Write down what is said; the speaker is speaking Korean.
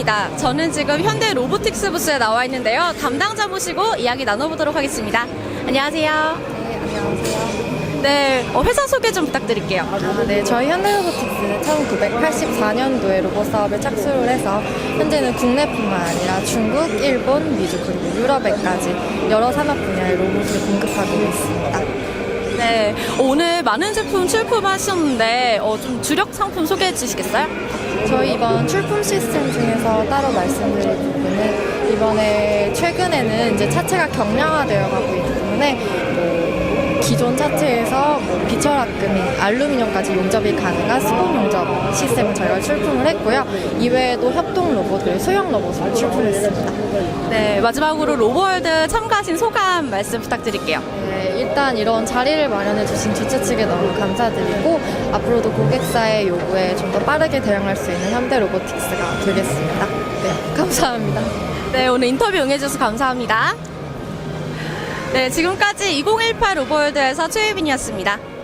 반갑습니다. 저는 지금 현대 로보틱스 부스에 나와 있는데요. 담당자 모시고 이야기 나눠보도록 하겠습니다. 안녕하세요. 네, 안녕하세요. 네, 어, 회사 소개 좀 부탁드릴게요. 아, 네, 저희 현대로보틱스는 1984년도에 로봇 사업에 착수를 해서 현재는 국내뿐만 아니라 중국, 일본, 미주 그리고 유럽에까지 여러 산업 분야의 로봇을 공급하고 있습니다. 네, 오늘 많은 제품 출품하셨는데 어, 좀 주력 상품 소개해 주시겠어요? 저희 이번 출품 시스템 중에서 따로 말씀드릴 부분은 이번에 최근에는 이제 차체가 경량화되어 가고 있기 때문에 뭐 기존 차체에서 뭐 비철합금이 알루미늄까지 용접이 가능한 수동 용접 시스템을 저희가 출품을 했고요. 이외에도 협동 로봇, 그리고 소형 로봇을 출품했습니다. 네, 마지막으로 로버월드 참가하신 소감 말씀 부탁드릴게요. 네, 일단 이런 자리를 마련해 주신 주최 측에 너무 감사드리고 앞으로도 고객사의 요구에 좀 더 빠르게 대응할 수 있는 현대 로보틱스가 되겠습니다. 네, 감사합니다. 네, 오늘 인터뷰 응해주셔서 감사합니다. 네, 지금까지 2018 로버월드에서 최유빈이었습니다.